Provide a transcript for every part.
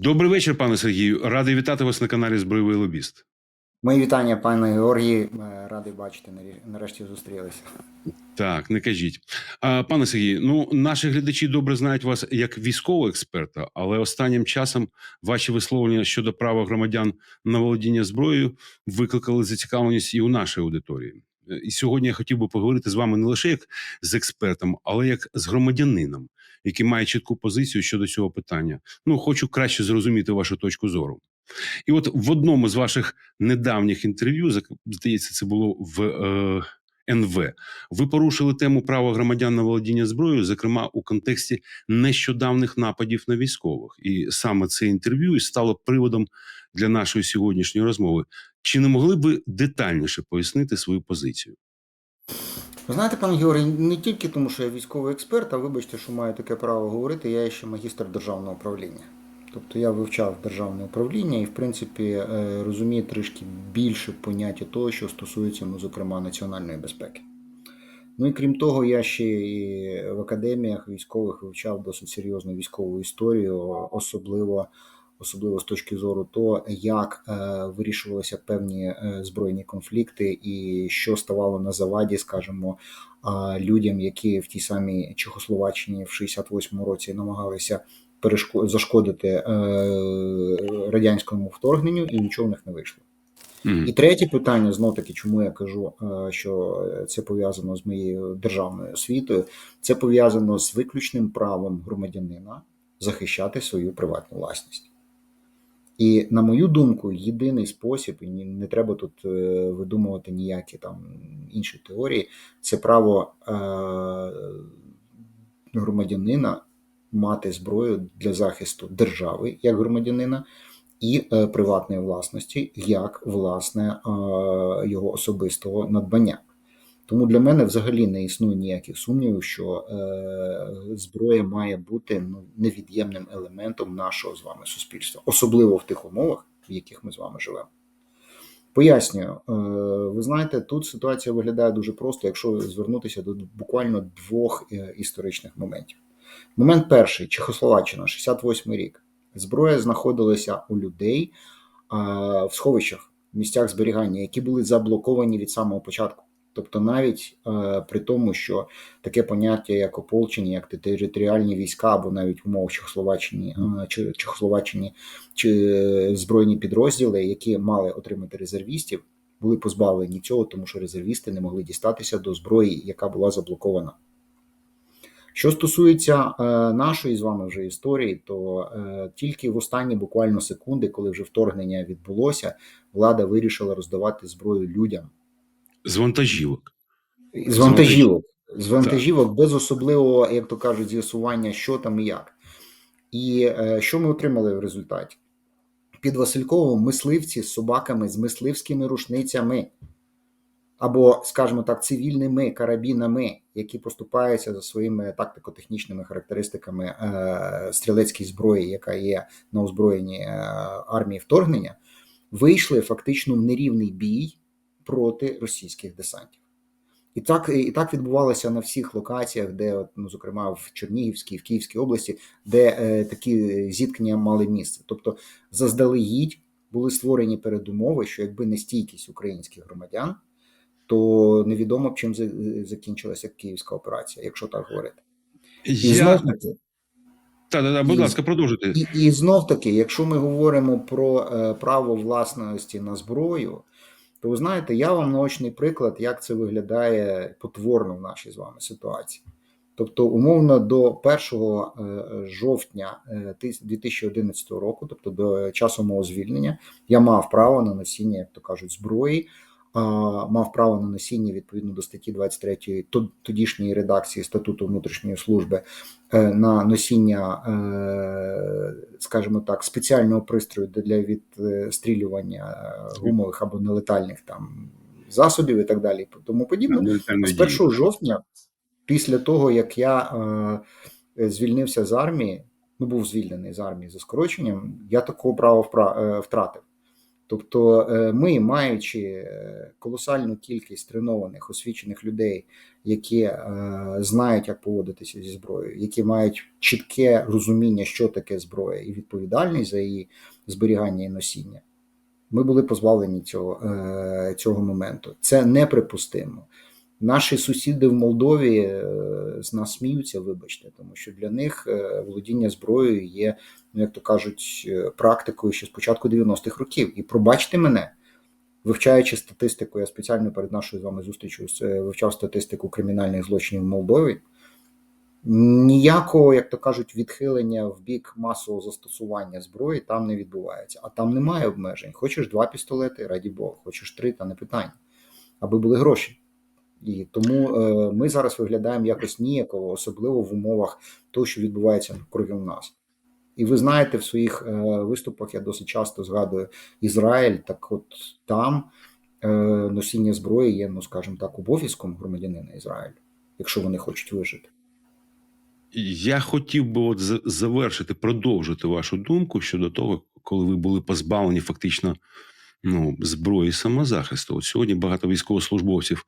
Добрий вечір, пане Сергію. Радий вітати вас на каналі Збройовий Лобіст. Мої вітання, пане Георгій. Е, Радий бачити. Нарешті зустрілися. Так, не кажіть. Пане Сергію, ну наші глядачі добре знають вас як військового експерта, але останнім часом ваші висловлення щодо права громадян на володіння зброєю викликали зацікавленість і у нашої аудиторії. Е, І сьогодні я хотів би поговорити з вами не лише як з експертом, але як з громадянином, який має чітку позицію щодо цього питання. Ну, хочу краще зрозуміти вашу точку зору. І от в одному з ваших недавніх інтерв'ю, здається, це було в е, НВ, ви порушили тему права громадян на володіння зброєю, зокрема у контексті нещодавних нападів на військових. І саме це інтерв'ю і стало приводом для нашої сьогоднішньої розмови. Чи не могли б ви детальніше пояснити свою позицію? Ви знаєте, пане Георгій, не тільки тому, що я військовий експерт, а вибачте, що маю таке право говорити, я ще магістр державного управління. Тобто я вивчав державне управління і, в принципі, е, розумію трішки більше поняття того, що стосується, ну, зокрема, національної безпеки. Ну і крім того, я ще і в академіях військових вивчав досить серйозну військову історію, особливо, особливо з точки зору того, як е, вирішувалися певні е, збройні конфлікти, і що ставало на заваді, скажімо, е, людям, які в тій самій Чехословаччині в 68-му році намагалися перешко- зашкодити е, радянському вторгненню, і нічого в них не вийшло. І третє питання, знов таки, чому я кажу, що це пов'язано з моєю державною освітою, це пов'язано з виключним правом громадянина захищати свою приватну власність. І, на мою думку, єдиний спосіб, і не треба тут е, видумувати ніякі там інші теорії, це право е, громадянина мати зброю для захисту держави як громадянина і е, приватної власності як власне його особистого надбання. Тому для мене взагалі не існує ніяких сумнівів, що е, зброя має бути ну, невід'ємним елементом нашого з вами суспільства, особливо в тих умовах, в яких ми з вами живемо. Пояснюю, е, ви знаєте, тут ситуація виглядає дуже просто, якщо звернутися до буквально двох е, історичних моментів. Момент перший Чехословаччина, 68 рік. Зброя знаходилася у людей в сховищах, в місцях зберігання, які були заблоковані від самого початку. Тобто, навіть е, при тому, що таке поняття, як ополчення, як територіальні війська, або навіть в умовах Чехословаччини, е, чи Чехословаччині чи збройні підрозділи, які мали отримати резервістів, були позбавлені цього, тому що резервісти не могли дістатися до зброї, яка була заблокована. Що стосується е, нашої з вами вже історії, то е, тільки в останні буквально секунди, коли вже вторгнення відбулося, влада вирішила роздавати зброю людям З вантажівок. з вантажівок, з вантажівок без особливого, як то кажуть, з'ясування, що там і як. І е, що ми отримали в результаті? Під Васильковим мисливці з собаками з мисливськими рушницями, або, скажімо так, цивільними карабінами, які поступаються за своїми тактико-технічними характеристиками е, стрілецької зброї, яка є на озброєнні е, армії вторгнення, вийшли фактично в нерівний бій проти російських десантів. І так, і так відбувалося на всіх локаціях, де, ну, зокрема, в Чернігівській, в Київській області, де е, такі зіткнення мали місце. Тобто, заздалегідь були створені передумови, що якби не стійкість українських громадян, то невідомо б чим закінчилася київська операція, якщо так говорити. І Я... знов таки, Та, та, та, будь І- ласка, продовжуйте. і, і знов таки, якщо ми говоримо про е, право власності на зброю, то ви знаєте, я вам наочний приклад, як це виглядає потворно в нашій з вами ситуації. Тобто, умовно, до 1 е, жовтня е, 2011 року, тобто до часу мого звільнення, я мав право на носіння, як то кажуть, зброї. Мав право на носіння відповідно до статті 23 то- тодішньої редакції статуту внутрішньої служби е, на носіння, е, скажімо так, спеціального пристрою для відстрілювання е, гумових або нелетальних там засобів і так далі, тому подібне. З 1 жовтня, після того як я звільнився з армії, ну був звільнений з армії за скороченням, я такого права втратив. Тобто, е, ми, маючи е, колосальну кількість тренованих, освічених людей, які е, знають, як поводитися зі зброєю, які мають чітке розуміння, що таке зброя, і відповідальність за її зберігання і носіння, ми були позбавлені цього, цього моменту. Це неприпустимо. Наші сусіди в Молдові е, з нас сміються, вибачте, тому що для них е, володіння зброєю є, ну як то кажуть, е, практикою ще з початку 90-х років. І пробачте мене, вивчаючи статистику, я спеціально перед нашою з вами зустрічю вивчав статистику кримінальних злочинів в Молдові. Ніякого, як то кажуть, відхилення в бік масового застосування зброї там не відбувається. А там немає обмежень. Хочеш два пістолети, раді Бога, хочеш три, та не питання, аби були гроші. І тому е, ми зараз виглядаємо якось ніяково, особливо в умовах того, що відбувається круги у нас. І ви знаєте, в своїх е, виступах я досить часто згадую Ізраїль. Так, от там е, носіння зброї є, ну скажімо так, обов'язком громадянина Ізраїлю, якщо вони хочуть вижити. Я хотів би от завершити, продовжити вашу думку щодо того, коли ви були позбавлені фактично ну, зброї самозахисту. От сьогодні багато військовослужбовців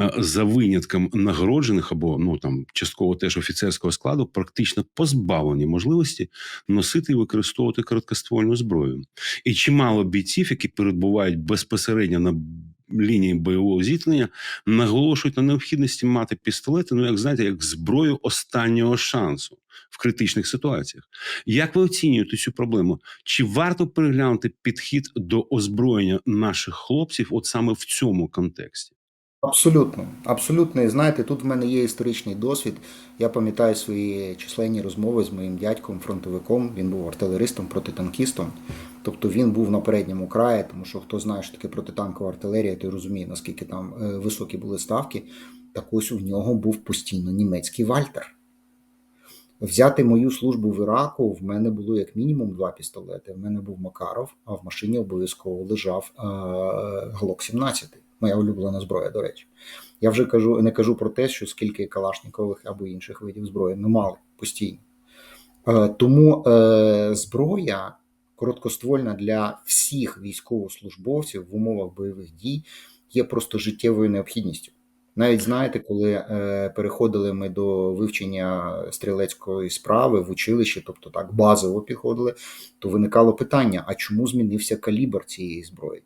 е, за винятком нагороджених або ну там частково теж офіцерського складу, практично позбавлені можливості носити і використовувати короткоствольну зброю. І чимало бійців, які перебувають безпосередньо на лінії бойового зіткнення, наголошують на необхідності мати пістолети, ну як знаєте, як зброю останнього шансу в критичних ситуаціях. Як ви оцінюєте цю проблему? Чи варто переглянути підхід до озброєння наших хлопців, от саме в цьому контексті? Абсолютно, абсолютно. І знаєте, тут в мене є історичний досвід. Я пам'ятаю свої численні розмови з моїм дядьком, фронтовиком. Він був артилеристом, протитанкістом. Тобто він був на передньому краї, тому що хто знає, що таке протитанкова артилерія, той розуміє, наскільки там е, високі були ставки. Так ось у нього був постійно німецький вальтер. Взяти мою службу в Іраку, в мене було як мінімум два пістолети. В мене був Макаров, а в машині обов'язково лежав е, Глок 17, моя улюблена зброя, до речі. Я вже кажу, не кажу про те, що скільки калашникових або інших видів зброї ми мали постійно. Е, тому е, зброя короткоствольна для всіх військовослужбовців в умовах бойових дій є просто життєвою необхідністю. Навіть знаєте, коли е, переходили ми до вивчення стрілецької справи в училищі, тобто так базово підходили, то виникало питання: а чому змінився калібр цієї зброї?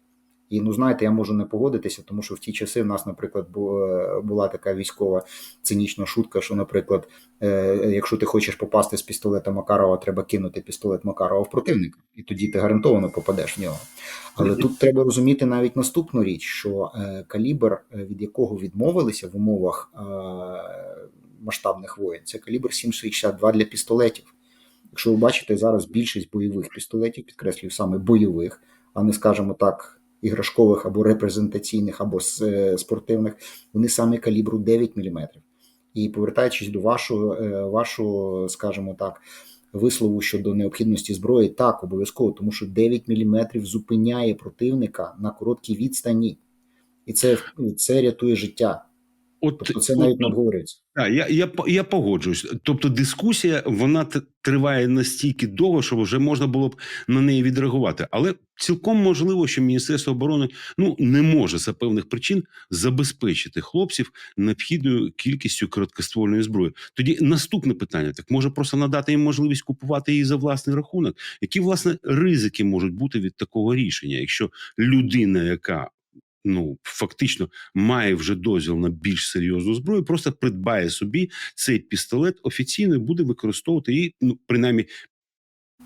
І ну знаєте, я можу не погодитися, тому що в ті часи в нас, наприклад, була така військова цинічна шутка, що, наприклад, е, якщо ти хочеш попасти з пістолета Макарова, треба кинути пістолет Макарова в противника, і тоді ти гарантовано попадеш в нього. Але тут треба розуміти навіть наступну річ, що е, калібр, е, від якого відмовилися в умовах е, масштабних воєн, це калібр 7,62 для пістолетів. Якщо ви бачите зараз більшість бойових пістолетів, підкреслюю саме бойових, а не скажімо так, іграшкових або репрезентаційних, або е, спортивних, вони саме калібру 9 мм. І повертаючись до вашого, е, вашого, скажімо так, вислову щодо необхідності зброї, так, обов'язково, тому що 9 мм зупиняє противника на короткій відстані, і це, це рятує життя. От, Тобто це навіть не обговорюється. Так, я, я, я погоджуюсь. Тобто дискусія вона триває настільки довго, щоб вже можна було б на неї відреагувати. Але цілком можливо, що Міністерство оборони ну не може за певних причин забезпечити хлопців необхідною кількістю короткоствольної зброї. Тоді наступне питання: так може просто надати їм можливість купувати її за власний рахунок. Які власне ризики можуть бути від такого рішення, якщо людина, яка ну фактично має вже дозвіл на більш серйозну зброю, просто придбає собі цей пістолет офіційно буде використовувати її, ну принаймні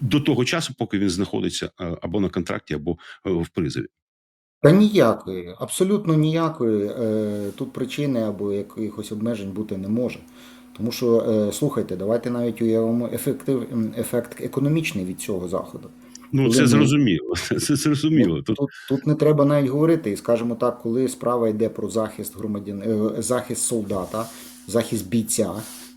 до того часу, поки він знаходиться е, або на контракті, або е, в призові. Та ніякої, абсолютно ніякої е, тут причини або якихось обмежень бути не може. Тому що, слухайте, давайте навіть уявимо ефектив, ем, ефект економічний від цього заходу. Ну це ми- зрозуміло. Це зрозуміло. Ну, Тут тут, тут не треба навіть говорити. І скажімо так, коли справа йде про захист громадян, е, захист солдата, захист бійця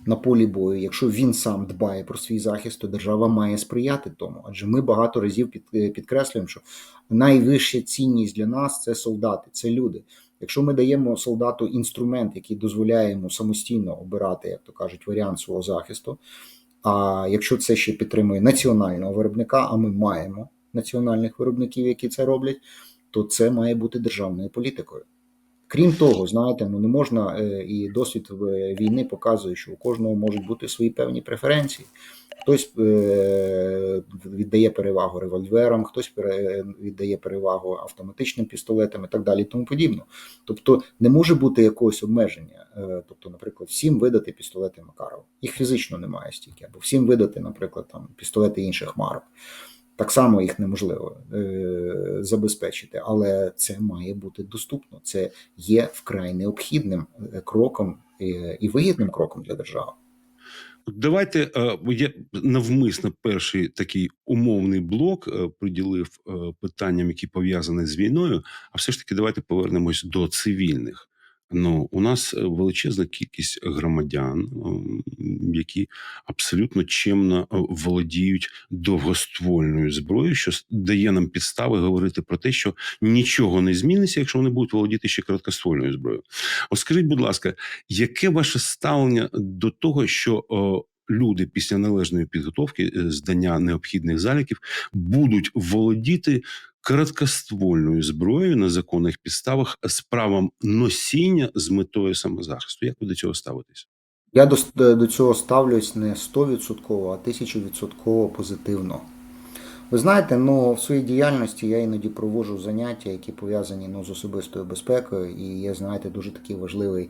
на полі бою, якщо він сам дбає про свій захист, то держава має сприяти тому. Адже ми багато разів під, е, підкреслюємо, що найвища цінність для нас це солдати, це люди. Якщо ми даємо солдату інструмент, який дозволяє йому самостійно обирати, як то кажуть, варіант свого захисту. А якщо це ще підтримує національного виробника, а ми маємо національних виробників, які це роблять, то це має бути державною політикою. Крім того, знаєте, ну не можна е, і досвід війни показує, що у кожного можуть бути свої певні преференції. Хтось е, віддає перевагу револьверам, хтось віддає перевагу автоматичним пістолетам і так далі, і тому подібне. Тобто не може бути якогось обмеження. Е, Тобто, наприклад, всім видати пістолети Макарова. Їх фізично немає стільки, або всім видати, наприклад, там пістолети інших марок. Так само їх неможливо е, забезпечити, але це має бути доступно. Це є вкрай необхідним е, кроком е, і вигідним кроком для держави. Давайте е, я навмисно перший такий умовний блок приділив питанням, які пов'язані з війною. А все ж таки, давайте повернемось до цивільних. Ну, у нас е, величезна кількість громадян, які абсолютно чемно е, володіють довгоствольною зброєю, що дає нам підстави говорити про те, що нічого не зміниться, якщо вони будуть володіти ще короткоствольною зброєю. Оскажіть, скажіть, будь ласка, яке ваше ставлення до того, що люди після належної підготовки, е, здання необхідних заліків, будуть володіти короткоствольною зброєю на законних підставах з правом носіння з метою самозахисту? Як ви до цього ставитесь? Я до, до цього ставлюсь не 100%, а 1000% позитивно. Ви знаєте, ну в своїй діяльності я іноді проводжу заняття, які пов'язані ну, з особистою безпекою, і є, знаєте, дуже такий важливий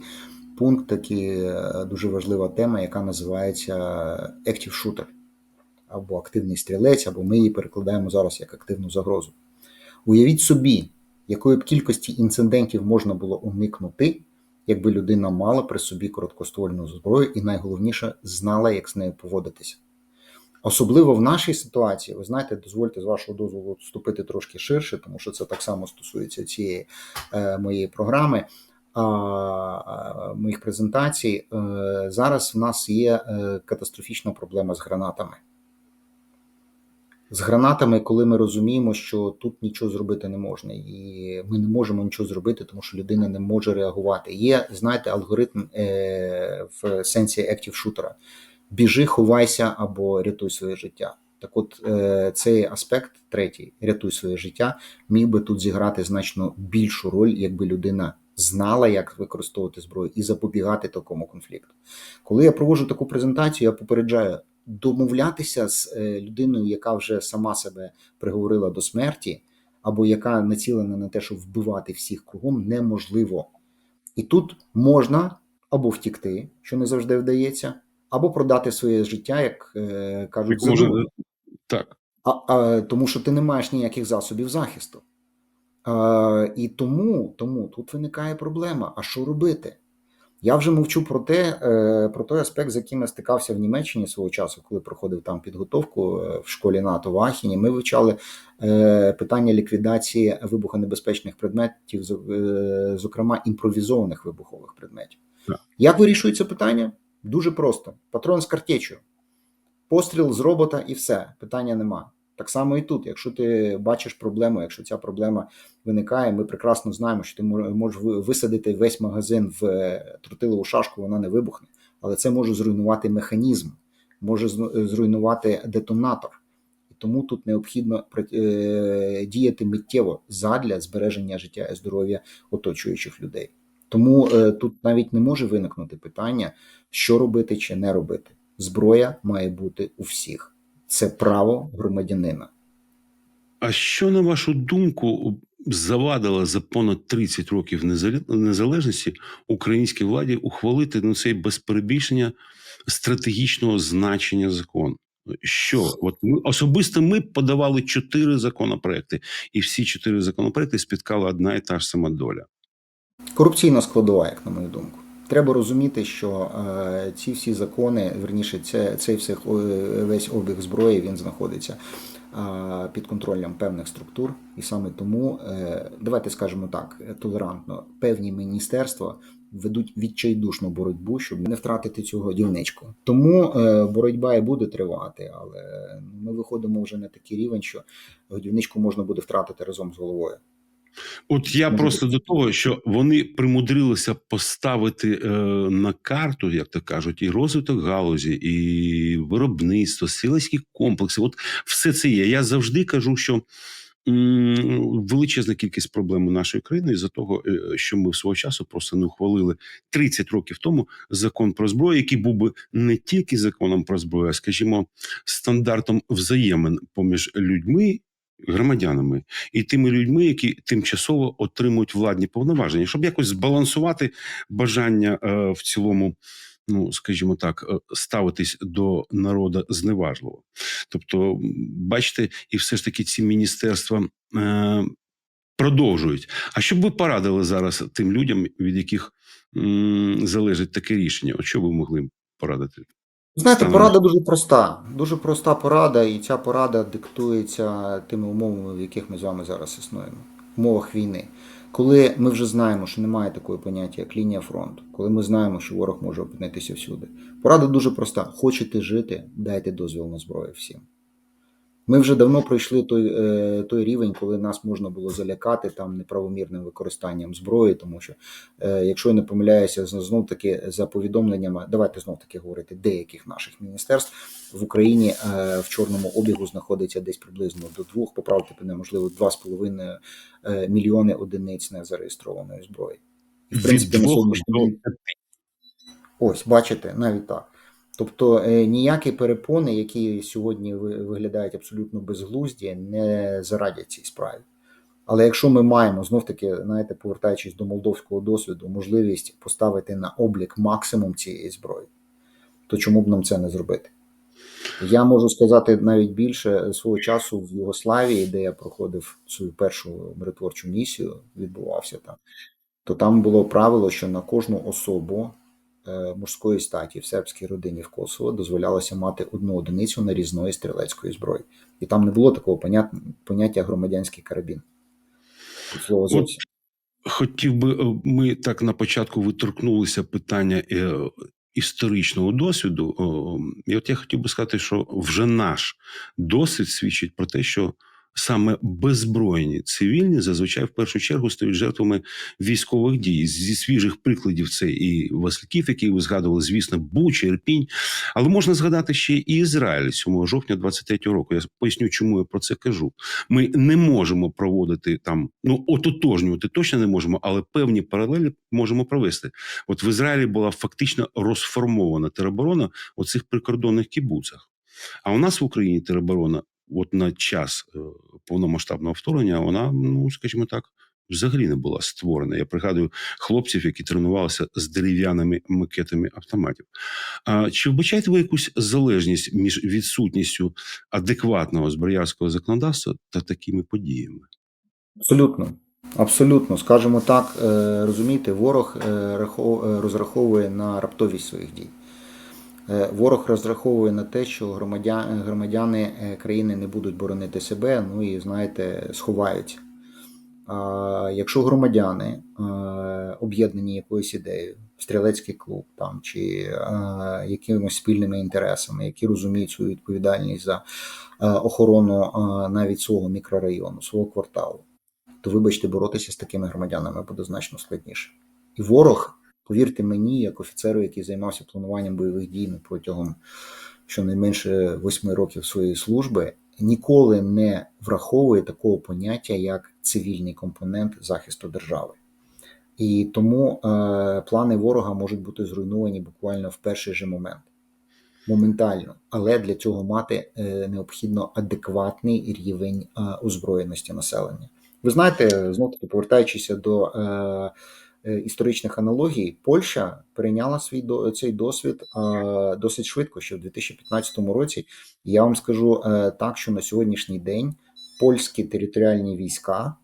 пункт, такий, е, дуже важлива тема, яка називається Active Shooter, або активний стрілець, або ми її перекладаємо зараз як активну загрозу. Уявіть собі, якої б кількості інцидентів можна було уникнути, якби людина мала при собі короткоствольну зброю і найголовніше знала, як з нею поводитися. Особливо в нашій ситуації, ви знаєте, дозвольте з вашого дозволу вступити трошки ширше, тому що це так само стосується цієї е, моєї програми, моїх презентацій. Е, зараз в нас є е, катастрофічна проблема з гранатами. З гранатами, коли ми розуміємо, що тут нічого зробити не можна, і ми не можемо нічого зробити, тому що людина не може реагувати. Є, знаєте, алгоритм е, в сенсі active шутера. Біжи, ховайся або рятуй своє життя. Так от е, цей аспект, третій, рятуй своє життя, міг би тут зіграти значно більшу роль, якби людина знала, як використовувати зброю і запобігати такому конфлікту. Коли я проводжу таку презентацію, я попереджаю домовлятися з е, людиною, яка вже сама себе приговорила до смерті, або яка націлена на те, щоб вбивати всіх кругом, неможливо. І тут можна або втікти, що не завжди вдається, або продати своє життя, як е, кажуть, може- Так. А, а, тому що ти не маєш ніяких засобів захисту. І тому, тому тут виникає проблема: а що робити? Я вже мовчу про те, е, про той аспект, з яким я стикався в Німеччині свого часу, коли проходив там підготовку е, в школі НАТО в Ахіні. Ми вивчали е, питання ліквідації вибухонебезпечних предметів, зокрема імпровізованих вибухових предметів. Так. Як вирішується питання? Дуже просто: патрон з картечю, постріл з робота і все, питання нема. Так само і тут, якщо ти бачиш проблему, якщо ця проблема виникає, ми прекрасно знаємо, що ти можеш висадити весь магазин в е, тротилову шашку, вона не вибухне, але це може зруйнувати механізм, може зруйнувати детонатор. Тому тут необхідно е, діяти миттєво задля збереження життя і здоров'я оточуючих людей. Тому е, тут навіть не може виникнути питання, що робити чи не робити. Зброя має бути у всіх. Це право громадянина. А що, на вашу думку, завадило за понад 30 років незалежності українській владі ухвалити ну, цей без перебільшення стратегічного значення закон? Що от ми особисто ми подавали чотири законопроекти, і всі чотири законопроекти спіткала одна і та ж сама доля. Корупційна складова, як на мою думку. Треба розуміти, що е, ці всі закони, верніше, це, цей всіх, весь обіг зброї він знаходиться під контролем певних структур, і саме тому, е, давайте скажемо так, толерантно, певні міністерства ведуть відчайдушну боротьбу, щоб не втратити цю годівничку. Тому е, боротьба і буде тривати, але ми виходимо вже на такий рівень, що годівничку можна буде втратити разом з головою. От я просто до того, що вони примудрилися поставити е, на карту, як то кажуть, і розвиток галузі, і виробництво, селищні комплекси. От все це є. Я завжди кажу, що м, величезна кількість проблем у нашої країни із-за того, е, що ми свого часу просто не ухвалили 30 років тому закон про зброю, який був би не тільки законом про зброю, а скажімо, стандартом взаємин поміж людьми. Громадянами і тими людьми, які тимчасово отримують владні повноваження, щоб якось збалансувати бажання е, в цілому, ну скажімо так, е, ставитись до народу зневажливо. Тобто, бачите, і все ж таки ці міністерства е, продовжують. А що б ви порадили зараз тим людям, від яких м, залежить таке рішення? От що ви могли порадити? Знаєте, порада дуже проста. Дуже проста порада, і ця порада диктується тими умовами, в яких ми з вами зараз існуємо. В умовах війни. Коли ми вже знаємо, що немає такої поняття, як лінія фронту, коли ми знаємо, що ворог може опинитися всюди. Порада дуже проста: хочете жити, дайте дозвіл на зброю всім. Ми вже давно пройшли той, е, той рівень, коли нас можна було залякати там неправомірним використанням зброї, тому що, е, якщо я не помиляюся, знов таки за повідомленнями, давайте знов таки говорити деяких наших міністерств в Україні е, в чорному обігу знаходиться десь приблизно до двох, поправте мене, можливо, два з половиною е, мільйони одиниць незареєстрованої зброї. І, в принципі, на сьогоднішній день Ось, бачите, навіть так. Тобто е, ніякі перепони, які сьогодні виглядають абсолютно безглузді, не зарадять цій справі. Але якщо ми маємо знов таки, знаєте, повертаючись до молдовського досвіду, можливість поставити на облік максимум цієї зброї, то чому б нам це не зробити? Я можу сказати навіть більше свого часу в Югославії, де я проходив свою першу миротворчу місію, відбувався там, то там було правило, що на кожну особу е, мужської статі в сербській родині в Косово дозволялося мати одну одиницю нарізної стрілецької зброї. І там не було такого понят- поняття громадянський карабін. От зовсім. хотів би, е, ми так на початку виторкнулися питання е, історичного досвіду. І от я хотів би сказати, що вже наш досвід свідчить про те, що саме беззбройні цивільні зазвичай в першу чергу стають жертвами військових дій. Зі свіжих прикладів це і Васильків, який ви згадували, звісно, Буч, Ірпінь. Але можна згадати ще і Ізраїль 7 жовтня 23-го року. Я поясню, чому я про це кажу. Ми не можемо проводити там, ну ототожнювати точно не можемо, але певні паралелі можемо провести. От в Ізраїлі була фактично розформована тероборона у цих прикордонних кібуцах. А у нас в Україні тероборона, от на час е, повномасштабного вторгнення, вона, ну скажімо так, взагалі не була створена. Я пригадую хлопців, які тренувалися з дерев'яними макетами автоматів. А чи вбачаєте ви якусь залежність між відсутністю адекватного зброярського законодавства та такими подіями? Абсолютно. Абсолютно, скажімо так, е, розумієте, ворог е, розраховує на раптовість своїх дій. Е, Ворог розраховує на те, що громадяни, громадяни е, країни не будуть боронити себе, ну і знаєте, сховаються. А якщо громадяни е, об'єднані якоюсь ідеєю, стрілецький клуб там чи якимись спільними інтересами, які розуміють свою відповідальність за охорону навіть свого мікрорайону, свого кварталу, то вибачте, боротися з такими громадянами буде значно складніше. І ворог, повірте мені, як офіцеру, який займався плануванням бойових дій протягом щонайменше восьми років своєї служби, ніколи не враховує такого поняття, як цивільний компонент захисту держави. І тому е, плани ворога можуть бути зруйновані буквально в перший же момент. Моментально, але для цього мати е, необхідно адекватний рівень е, озброєності населення. Ви знаєте, знову таки повертаючися до е, історичних аналогій, Польща перейняла свій цей досвід е, досить швидко, ще в 2015 році. Я вам скажу е, так, що на сьогоднішній день польські територіальні війська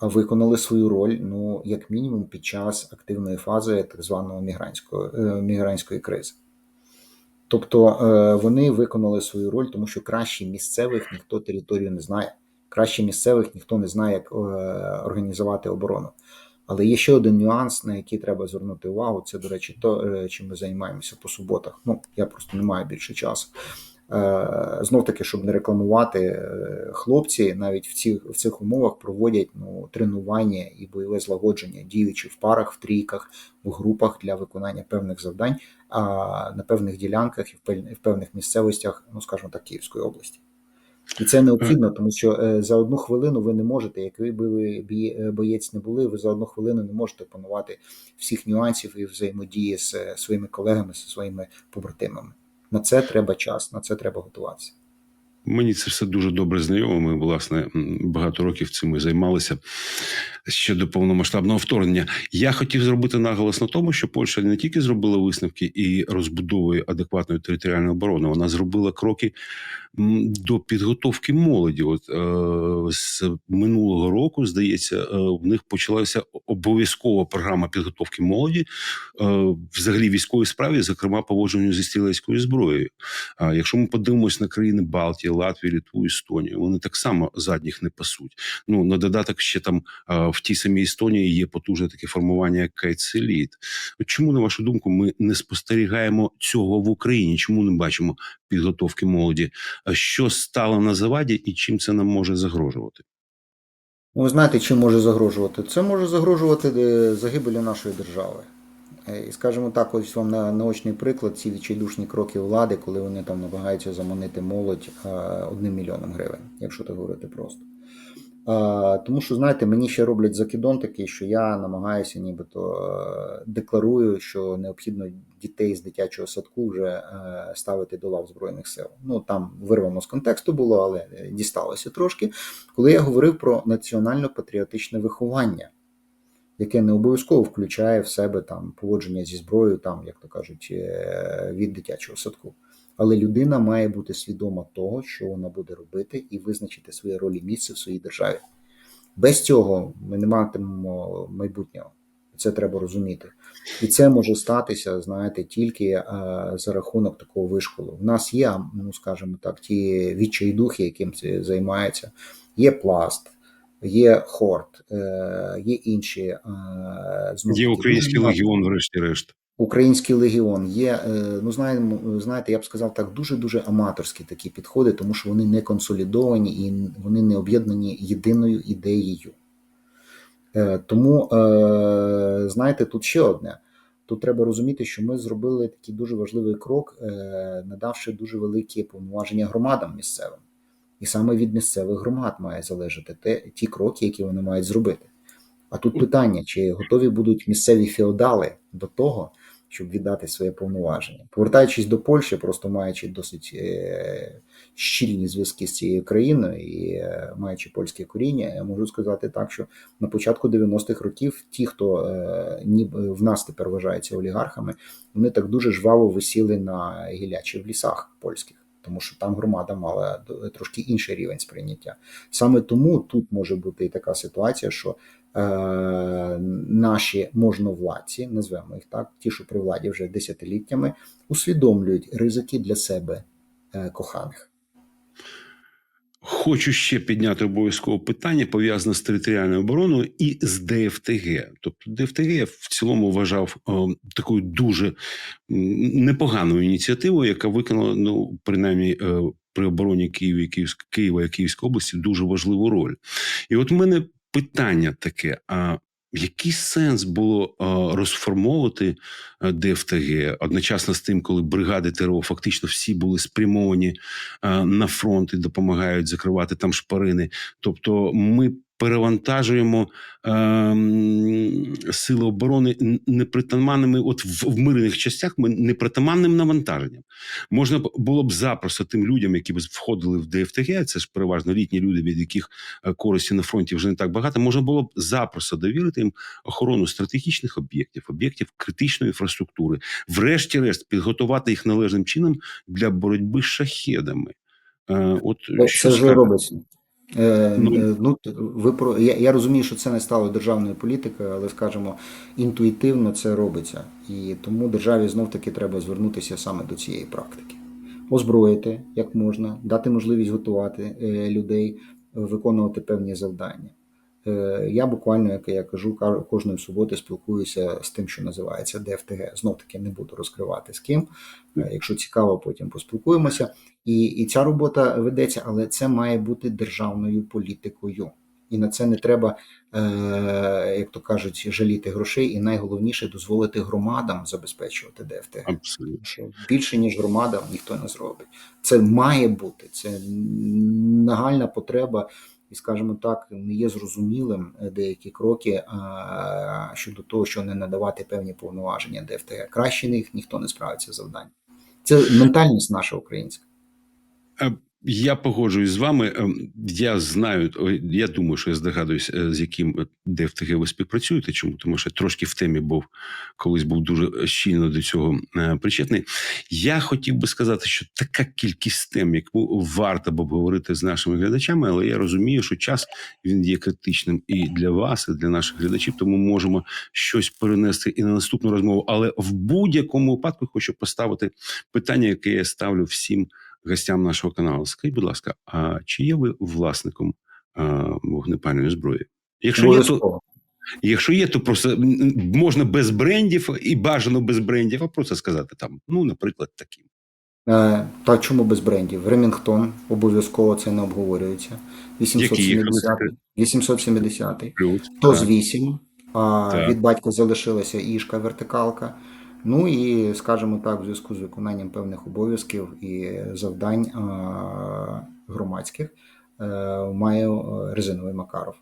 виконали свою роль, ну як мінімум, під час активної фази так званого мігрантської, е, мігрантської кризи. Тобто е, вони виконали свою роль, тому що краще місцевих ніхто територію не знає. Краще місцевих ніхто не знає, як е, організувати оборону. Але є ще один нюанс, на який треба звернути увагу. Це, до речі, то, е, чим ми займаємося по суботах. Ну, я просто не маю більше часу. Знов таки, щоб не рекламувати, е, хлопці навіть в цих, в цих умовах проводять ну, тренування і бойове злагодження, діючи в парах, в трійках, в групах для виконання певних завдань а на певних ділянках і в певних місцевостях, ну скажімо так, Київської області. І це необхідно, тому що е, за одну хвилину ви не можете, який би ви е, боєць не були, ви за одну хвилину не можете опанувати всіх нюансів і взаємодії з е, своїми колегами, зі своїми побратимами. На це треба час, на це треба готуватися. Мені це все дуже добре знайомо. Ми, власне, багато років цим і займалися ще до повномасштабного вторгнення. Я хотів зробити наголос на тому, що Польща не тільки зробила висновки і розбудовує адекватної територіальної оборони, вона зробила кроки до підготовки молоді. От е, з минулого року, здається, е, в них почалася обов'язкова програма підготовки молоді, е, взагалі військовій справі, зокрема поводженню зі стрілецькою зброєю. А якщо ми подивимось на країни Балтії, Латвію, Літву, Естонію, вони так само задніх не пасуть. Ну на додаток ще там в тій самій Естонії є потужне таке формування, як Кайцеліт. Чому, на вашу думку, ми не спостерігаємо цього в Україні? Чому не бачимо підготовки молоді? Що стало на заваді, і чим це нам може загрожувати? Ну, ви знаєте, чим може загрожувати? Це може загрожувати е, загибелю нашої держави. Е, І скажімо так, ось вам на наочний приклад ці відчайдушні кроки влади, коли вони там намагаються заманити молодь е, одним мільйоном гривень, якщо так говорити просто. А, Тому що, знаєте, мені ще роблять закидон такий, що я намагаюся, нібито е, декларую, що необхідно дітей з дитячого садку вже е, ставити до лав Збройних сил. Ну там вирвано з контексту було, але е, дісталося трошки. Коли я говорив про національно-патріотичне виховання, яке не обов'язково включає в себе там поводження зі зброєю, там, як то кажуть, е, від дитячого садку. Але людина має бути свідома того, що вона буде робити, і визначити своє роль і місце в своїй державі. Без цього ми не матимемо майбутнього. Це треба розуміти. І це може статися, знаєте, тільки е, за рахунок такого вишколу. В нас є, ну скажімо так, ті відчайдухи, яким це займаються. Є пласт, є хорт, е, є інші. е, знову Є український легіон, врешті-решт. Український легіон є, е, ну знаємо, знаєте, я б сказав так, дуже дуже аматорські такі підходи, тому що вони не консолідовані і вони не об'єднані єдиною ідеєю. Тому, знаєте, тут ще одне. Тут треба розуміти, що ми зробили такий дуже важливий крок, надавши дуже великі повноваження громадам місцевим. І саме від місцевих громад має залежати те, ті кроки, які вони мають зробити. А тут питання: чи готові будуть місцеві феодали до того, щоб віддати своє повноваження? Повертаючись до Польщі, просто маючи досить е, щільні зв'язки з цією країною і е, маючи польське коріння, я можу сказати так, що на початку 90-х років ті, хто е, в нас тепер вважаються олігархами, вони так дуже жваво висіли на гілячі в лісах польських. Тому що там громада мала трошки інший рівень сприйняття. Саме тому тут може бути і така ситуація, що е, наші можновладці, назвемо їх так, ті, що при владі вже десятиліттями, усвідомлюють ризики для себе е, коханих. Хочу ще підняти обов'язково питання пов'язане з територіальною обороною і з ДФТГ. Тобто ДФТГ я в цілому вважав о, такою дуже непоганою ініціативою, яка виконала ну принаймні. е, При обороні Києва і Києва і Київської області дуже важливу роль. І от в мене питання таке: а який сенс було розформовувати ДФТГ одночасно з тим, коли бригади ТРО фактично всі були спрямовані на фронт і допомагають закривати там шпарини. Тобто, ми перевантажуємо ем, сили оборони непритаманними, от в, в мирних частях ми непритаманним навантаженням. Можна було б запросто тим людям, які б входили в ДФТГ, це ж переважно літні люди, від яких е, користі на фронті вже не так багато. Можна було б запросто довірити їм охорону стратегічних об'єктів, об'єктів критичної інфраструктури, врешті-решт підготувати їх належним чином для боротьби з шахедами. Е, от Це що вже скажете? Е, Ну. ну, ну, ви про я, я розумію, що це не стало державною політикою, але скажімо, інтуїтивно це робиться. І тому державі знов таки треба звернутися саме до цієї практики. Озброїти як можна, дати можливість готувати е, людей, е, виконувати певні завдання. Е, Я буквально, як я кажу, ка- кожної суботи спілкуюся з тим, що називається ДФТГ. Знов таки не буду розкривати з ким. Е, Якщо цікаво, потім поспілкуємося. І, і ця робота ведеться, але це має бути державною політикою. І на це не треба, е, як то кажуть, жаліти грошей, і найголовніше дозволити громадам забезпечувати ДФТГ. Абсолютно. Більше ніж громада ніхто не зробить. Це має бути. Це нагальна потреба, і скажімо так, не є зрозумілим е, деякі кроки а, щодо того, що не надавати певні повноваження ДФТГ. Краще них ніхто не справиться завданням. Це ментальність наша українська. Я погоджуюсь з вами. Ем, Я знаю, я думаю, що я здогадуюсь, е, з яким е, ДФТГ ви співпрацюєте. Чому? Тому що я трошки в темі був, колись був дуже щільно до цього е, причетний. Я хотів би сказати, що така кількість тем, яку варто б обговорити з нашими глядачами, але я розумію, що час він є критичним і для вас, і для наших глядачів, тому можемо щось перенести і на наступну розмову. Але в будь-якому випадку хочу поставити питання, яке я ставлю всім гостям нашого каналу. Скажіть, будь ласка, а чи є ви власником а, вогнепальної зброї? Якщо є, то якщо є, то просто можна без брендів і бажано без брендів, а просто сказати там, ну, наприклад, таким. Е, Та чому без брендів? Ремінгтон обов'язково це не обговорюється. Які їх 870 870 Плюс, Тоз 8. а Так. від батька залишилася ішка вертикалка. Ну і, скажімо так, в зв'язку з виконанням певних обов'язків і завдань громадських е, маю е, резиновий Макаров.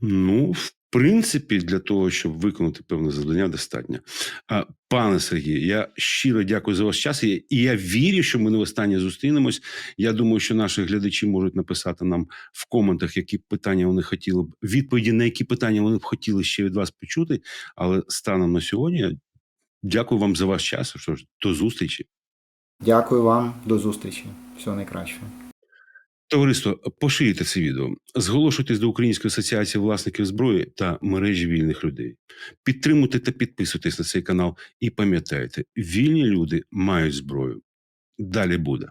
Ну, в принципі, для того, щоб виконати певне завдання, достатньо. Пане Сергію, я щиро дякую за ваш час. І я вірю, що ми не востаннє зустрінемось. Я думаю, що наші глядачі можуть написати нам в коментах, які питання вони хотіли б відповіді на які питання вони б хотіли ще від вас почути. Але станом на сьогодні, дякую вам за ваш час. Що ж, до зустрічі. Дякую вам, до зустрічі. Всього найкращого. Товариство, поширюйте це відео, зголошуйтесь до Української асоціації власників зброї та мережі вільних людей. Підтримуйте та підписуйтесь на цей канал і пам'ятайте, вільні люди мають зброю. Далі буде.